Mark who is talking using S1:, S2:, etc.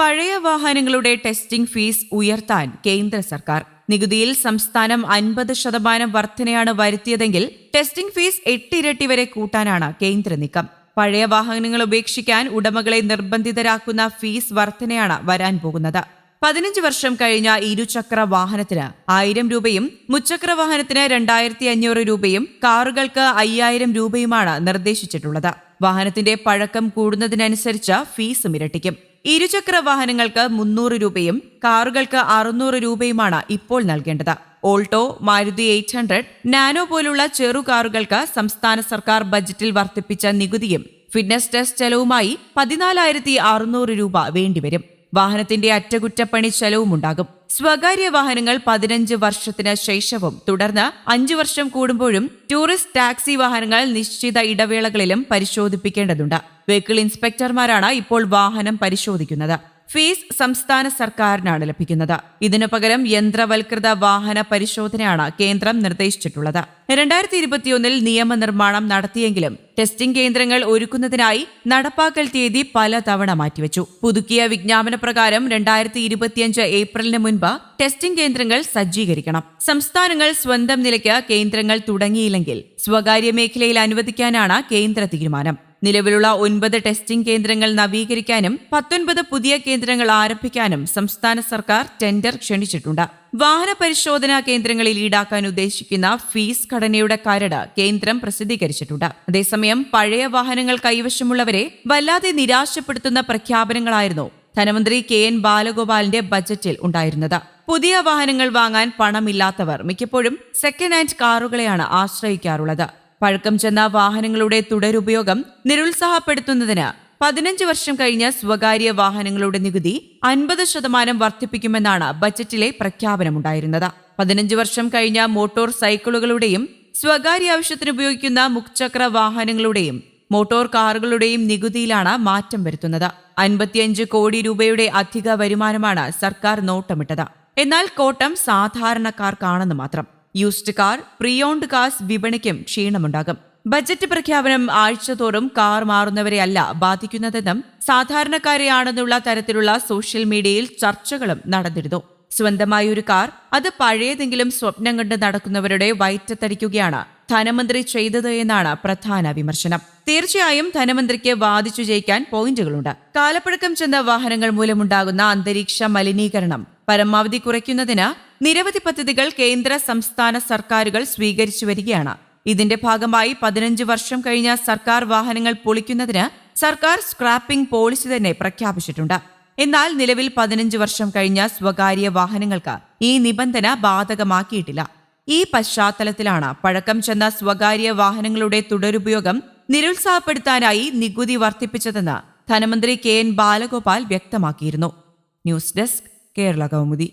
S1: പഴയ വാഹനങ്ങളുടെ testing fees ഉയർത്താൻ കേന്ദ്ര സർക്കാർ. നികുതിയിൽ സംസ്ഥാനം അൻപത് ശതമാനം വർധനയാണ് വരുത്തിയതെങ്കിൽ ടെസ്റ്റിംഗ് ഫീസ് എട്ടിരട്ടി വരെ കൂട്ടാനാണ് കേന്ദ്ര നീക്കം. പഴയ വാഹനങ്ങൾ ഉപേക്ഷിക്കാൻ ഉടമകളെ നിർബന്ധിതരാക്കുന്ന ഫീസ് വർധനയാണ് വരാൻ പോകുന്നത്. പതിനഞ്ച് വർഷം കഴിഞ്ഞ ഇരുചക്ര വാഹനത്തിന് ആയിരം രൂപയും മുച്ചക്ര വാഹനത്തിന് രണ്ടായിരത്തി അഞ്ഞൂറ് രൂപയും കാറുകൾക്ക് അയ്യായിരം രൂപയുമാണ് നിർദ്ദേശിച്ചിട്ടുള്ളത്. വാഹനത്തിന്റെ പഴക്കം കൂടുന്നതിനനുസരിച്ച് ഫീസും ഇരട്ടിക്കും. ഇരുചക്ര വാഹനങ്ങൾക്ക് മുന്നൂറ് രൂപയും കാറുകൾക്ക് അറുന്നൂറ് രൂപയുമാണ് ഇപ്പോൾ നൽകേണ്ടത്. Alto Maruti eight hundred Nano പോലുള്ള ചെറു കാറുകൾക്ക് സംസ്ഥാന സർക്കാർ ബജറ്റിൽ വർദ്ധിപ്പിച്ച നികുതിയും ഫിറ്റ്നസ് ടെസ്റ്റ് ചെലവുമായി പതിനാലായിരത്തി അറുന്നൂറ് രൂപ വേണ്ടിവരും. വാഹനത്തിന്റെ അറ്റകുറ്റപ്പണി ചെലവുമുണ്ടാകും. സ്വകാര്യ വാഹനങ്ങൾ പതിനഞ്ച് വർഷത്തിന് ശേഷവും തുടർന്ന് അഞ്ചു വർഷം കൂടുമ്പോഴും ടൂറിസ്റ്റ് ടാക്സി വാഹനങ്ങൾ നിശ്ചിത ഇടവേളകളിലും പരിശോധിപ്പിക്കേണ്ടതുണ്ട്. വെഹിക്കിൾ ഇൻസ്പെക്ടർമാരാണ് ഇപ്പോൾ വാഹനം പരിശോധിക്കുന്നത്. ഫീസ് സംസ്ഥാന സർക്കാരിനാണ് ലഭിക്കുന്നത്. ഇതിനു പകരം യന്ത്രവൽകൃത വാഹന പരിശോധനയാണ് കേന്ദ്രം നിർദ്ദേശിച്ചിട്ടുള്ളത്. രണ്ടായിരത്തി ഇരുപത്തിയൊന്നിൽ നിയമനിർമ്മാണം നടത്തിയെങ്കിലും ടെസ്റ്റിംഗ് കേന്ദ്രങ്ങൾ ഒരുക്കുന്നതിനായി നടപ്പാക്കൽ തീയതി പലതവണ മാറ്റിവെച്ചു. പുതുക്കിയ വിജ്ഞാപന പ്രകാരം രണ്ടായിരത്തി ഇരുപത്തിയഞ്ച് ഏപ്രിലിന് മുൻപ് ടെസ്റ്റിംഗ് കേന്ദ്രങ്ങൾ സജ്ജീകരിക്കണം. സംസ്ഥാനങ്ങൾ സ്വന്തം നിലയ്ക്ക് കേന്ദ്രങ്ങൾ തുടങ്ങിയില്ലെങ്കിൽ സ്വകാര്യ മേഖലയിൽ അനുവദിക്കാനാണ് കേന്ദ്ര തീരുമാനം. നിലവിലുള്ള ഒൻപത് ടെസ്റ്റിംഗ് കേന്ദ്രങ്ങൾ നവീകരിക്കാനും പത്തൊൻപത് പുതിയ കേന്ദ്രങ്ങൾ ആരംഭിക്കാനും സംസ്ഥാന സർക്കാർ ടെൻഡർ ക്ഷണിച്ചിട്ടുണ്ട്. വാഹന പരിശോധനാ കേന്ദ്രങ്ങളിൽ ഈടാക്കാൻ ഉദ്ദേശിക്കുന്ന ഫീസ് ഘടനയുടെ കരട് കേന്ദ്രം പ്രസിദ്ധീകരിച്ചിട്ടുണ്ട്. അതേസമയം പഴയ വാഹനങ്ങൾ കൈവശമുള്ളവരെ വല്ലാതെ നിരാശപ്പെടുത്തുന്ന പ്രഖ്യാപനങ്ങളായിരുന്നു ധനമന്ത്രി കെ എൻ ബാലഗോപാലിന്റെ ബജറ്റിൽ ഉണ്ടായിരുന്നത്. പുതിയ വാഹനങ്ങൾ വാങ്ങാൻ പണമില്ലാത്തവർ മിക്കപ്പോഴും സെക്കൻഡ് ഹാൻഡ് കാറുകളെയാണ് ആശ്രയിക്കാറുള്ളത്. പഴക്കം ചെന്ന വാഹനങ്ങളുടെ തുടരുപയോഗം നിരുത്സാഹപ്പെടുത്തുന്നതിന് പതിനഞ്ച് വർഷം കഴിഞ്ഞ സ്വകാര്യ വാഹനങ്ങളുടെ നികുതി അൻപത് ശതമാനം വർദ്ധിപ്പിക്കുമെന്നാണ് ബജറ്റിലെ പ്രഖ്യാപനമുണ്ടായിരുന്നത്. പതിനഞ്ച് വർഷം കഴിഞ്ഞ മോട്ടോർ സൈക്കിളുകളുടെയും സ്വകാര്യ ആവശ്യത്തിന് ഉപയോഗിക്കുന്ന മുക്ചക്ര വാഹനങ്ങളുടെയും മോട്ടോർ കാറുകളുടെയും നികുതിയിലാണ് മാറ്റം വരുത്തുന്നത്. അൻപത്തിയഞ്ച് കോടി രൂപയുടെ അധിക വരുമാനമാണ് സർക്കാർ നോട്ടമിട്ടത്. എന്നാൽ കോട്ടം സാധാരണക്കാർക്കാണെന്ന് മാത്രം. യൂസ്ഡ് കാർ പ്രിയോൺഡ് കാർസ് വിപണിക്കും ക്ഷീണമുണ്ടാകും. ബജറ്റ് പ്രഖ്യാപനം ആഴ്ചതോറും കാർ മാറുന്നവരെയല്ല ബാധിക്കുന്നതെന്നും സാധാരണക്കാരെയാണെന്നുള്ള തരത്തിലുള്ള സോഷ്യൽ മീഡിയയിൽ ചർച്ചകളും നടന്നിരുന്നു. സ്വന്തമായ ഒരു കാർ അത് പഴയതെങ്കിലും സ്വപ്നം കണ്ട് നടക്കുന്നവരുടെ വയറ്റത്തടിക്കുകയാണ് ധനമന്ത്രി ചെയ്തത് എന്നാണ് പ്രധാന വിമർശനം. തീർച്ചയായും ധനമന്ത്രിക്ക് വാദിച്ചു ജയിക്കാൻ പോയിന്റുകളുണ്ട്. കാലപ്പഴക്കം ചെന്ന വാഹനങ്ങൾ മൂലമുണ്ടാകുന്ന അന്തരീക്ഷ മലിനീകരണം പരമാവധി കുറയ്ക്കുന്നതിന് നിരവധി പദ്ധതികൾ കേന്ദ്ര സംസ്ഥാന സർക്കാരുകൾ സ്വീകരിച്ചു വരികയാണ്. ഇതിന്റെ ഭാഗമായി പതിനഞ്ച് വർഷം കഴിഞ്ഞ സർക്കാർ വാഹനങ്ങൾ പൊളിക്കുന്നതിന് സർക്കാർ സ്ക്രാപ്പിംഗ് പോളിസി തന്നെ പ്രഖ്യാപിച്ചിട്ടുണ്ട്. എന്നാൽ നിലവിൽ പതിനഞ്ച് വർഷം കഴിഞ്ഞ സ്വകാര്യ വാഹനങ്ങൾക്ക് ഈ നിബന്ധന ബാധകമാക്കിയിട്ടില്ല. ഈ പശ്ചാത്തലത്തിലാണ് പഴക്കം ചെന്ന സ്വകാര്യ വാഹനങ്ങളുടെ തുടരുപയോഗം നിരുത്സാഹപ്പെടുത്താനായി നികുതി വർദ്ധിപ്പിച്ചതെന്ന് ധനമന്ത്രി കെ എൻ ബാലഗോപാൽ വ്യക്തമാക്കിയിരുന്നു. News desk Kerala Kaumudi.